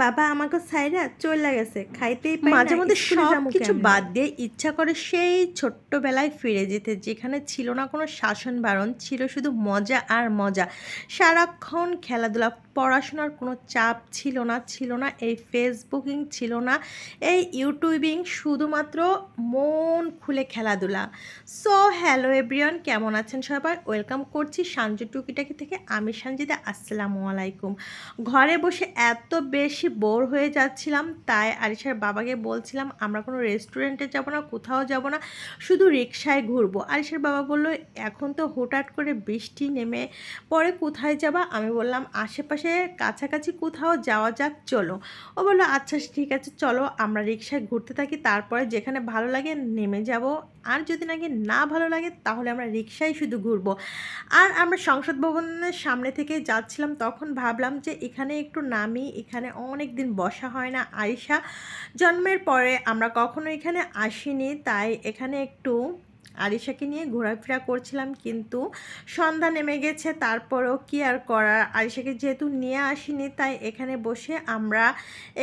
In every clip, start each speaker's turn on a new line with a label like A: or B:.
A: বাবা আমাকে সাইরা চলে গেছে খাইতেই পাই
B: মাঝে মধ্যে সব কিছু
A: বাদ
B: দিয়ে ইচ্ছা করে সেই ছোট্টবেলায় ফিরে যেতে যেখানে ছিল না কোনো শাসন বারণ ছিল শুধু মজা আর মজা। সারাক্ষণ খেলাধুলা পড়াশোনার কোনো চাপ ছিল না ছিল না এই ফেসবুকিং ছিল না এই ইউটিউবিং শুধুমাত্র মন খুলে খেলাধুলা। সো হ্যালো এভরিওয়ান কেমন আছেন সবাই? ওয়েলকাম করছি সাঞ্জু টুকিটাকি থেকে আমি সঞ্জিতা আসসালামু আলাইকুম। ঘরে বসে এত বেশি বোর হয়ে যাচ্ছিলাম, তাই আরিশার বাবাকে বলছিলাম, আমরা কোনো রেস্টুরেন্টে যাব না, কোথাও যাব না, শুধু রিক্সায় ঘুরবো। আরিশার বাবা বলল, এখন তো হঠাৎ করে বৃষ্টি নেমে পরে কোথায় যাবা? আমি বললাম, আশেপাশে কাছাকাছি কোথাও যাওয়া যাক, চলো। ও বলল আচ্ছা ঠিক আছে, চলো, আমরা রিক্সায় ঘুরতে থাকি, তারপরে যেখানে ভালো লাগে নেমে যাব। আর যদি নাকি না ভালো লাগে, তাহলে আমরা রিক্সায় শুধু ঘুরবো। আর আমরা সংসদ ভবনের সামনে থেকে যাচ্ছিলাম, তখন ভাবলাম যে এখানে একটু নামি, এখানে অনেক দিন বসা হয় না। আয়সা জন্মের পরে আমরা কখনো এখানে আসিনি, তাই এখানে একটু আরিশাকে নিয়ে ঘোরাফেরা করছিলাম, কিন্তু সন্ধ্যা নেমে গেছে, তারপরেও কি আর করার? আরিশাকে যেহেতু নিয়ে আসিনি, তাই এখানে বসে আমরা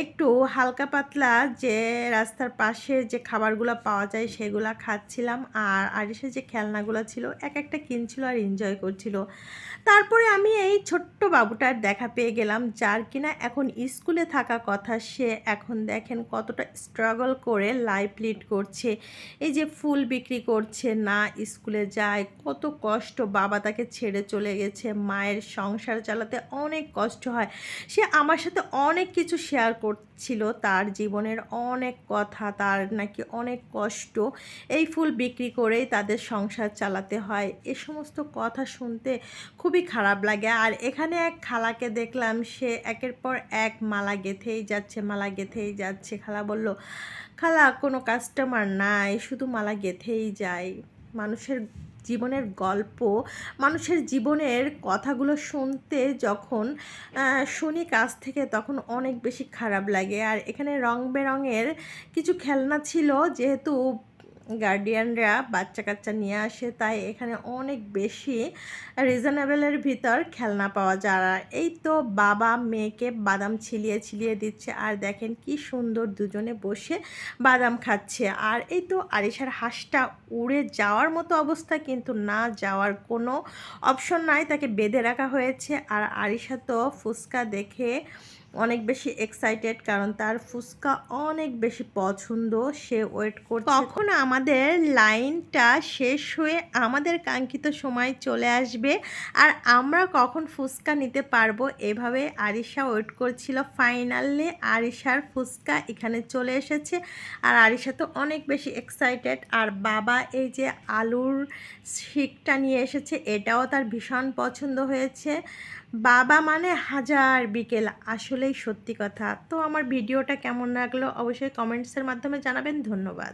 B: একটু হালকা পাতলা যে রাস্তার পাশে যে খাবারগুলো পাওয়া যায় সেগুলো খাচ্ছিলাম, আর আরিশা যে খেলনাগুলো ছিল, এক একটা কিনছিল আর এনজয় করছিল। তারপরে আমি এই ছোট্ট বাবুটার দেখা পেয়ে গেলাম, যার কিনা এখন স্কুলে থাকা কথা, সে এখন দেখেন কতটা স্ট্রাগল করে লাইফ লিড করছে। এই যে ফুল বিক্রি করছে না, স্কুলে যায়। কত কষ্ট। বাবা তাকে ছেড়ে চলে গেছে। মায়ের সংসার চালাতে অনেক কষ্ট হয়। সে আমার সাথে অনেক কিছু শেয়ার করছিল। তার জীবনের অনেক কথা, তার নাকি অনেক কষ্ট। এই ফুল বিক্রি করেই তাদের সংসার চালাতে হয়। এ সমস্ত কথা শুনতে খুবই খারাপ লাগে। আর এখানে এক খালাকে দেখলাম, সে একের পর এক মালা গেথেই যাচ্ছে, মালা গেথেই যাচ্ছে। খালা বলল, খালা, কোনো কাস্টমার নাই। শুধু মালা গেথেই যায়। মানুষের জীবনের গল্প, মানুষের জীবনের কথাগুলো শুনতে যখন শুনি কাছ থেকে তখন অনেক বেশি খারাপ লাগে। আর এখানে রং বেরঙের কিছু খেলনা ছিল, যেহেতু গার্ডিয়ানরা বাচ্চা কাচ্চা নিয়ে আসে, তাই এখানে অনেক বেশি রিজনেবলের ভিতর খেলনা পাওয়া যায়। আর এই তো বাবা মেয়েকে বাদাম ছিলিয়ে ছিলিয়ে দিচ্ছে, আর দেখেন কি সুন্দর দুজনে বসে বাদাম খাচ্ছে। আর এই তো আরিশার হাঁসটা উড়ে যাওয়ার মতো অবস্থা, কিন্তু না যাওয়ার কোনো অপশন নাই, তাকে বেঁধে রাখা হয়েছে। আর আরিশা তো ফুচকা দেখে অনেক বেশি এক্সাইটেড কারণ তার ফুচকা অনেক বেশি পছন্দ। সে ওয়েট করছে। কখন আমাদের লাইনটা শেষ হয়ে আমাদের কাঙ্ক্ষিত সময় চলে আসবে আর আমরা কখন ফুচকা নিতে পারব এভাবে আরিশা ওয়েট করছিল। ফাইনালি আরিশার ফুচকা এখানে চলে এসেছে আর আরিশা তো অনেক বেশি এক্সাইটেড আর বাবা এই যে আলুর শিকটা নিয়ে এসেছে, এটাও তার ভীষণ পছন্দ হয়েছে। বাবা মানে হাজার বিকেল, আসলেই সত্যি কথা। তো আমার ভিডিওটা কেমন লাগল অবশ্যই কমেন্টসের মাধ্যমে জানাবেন, ধন্যবাদ।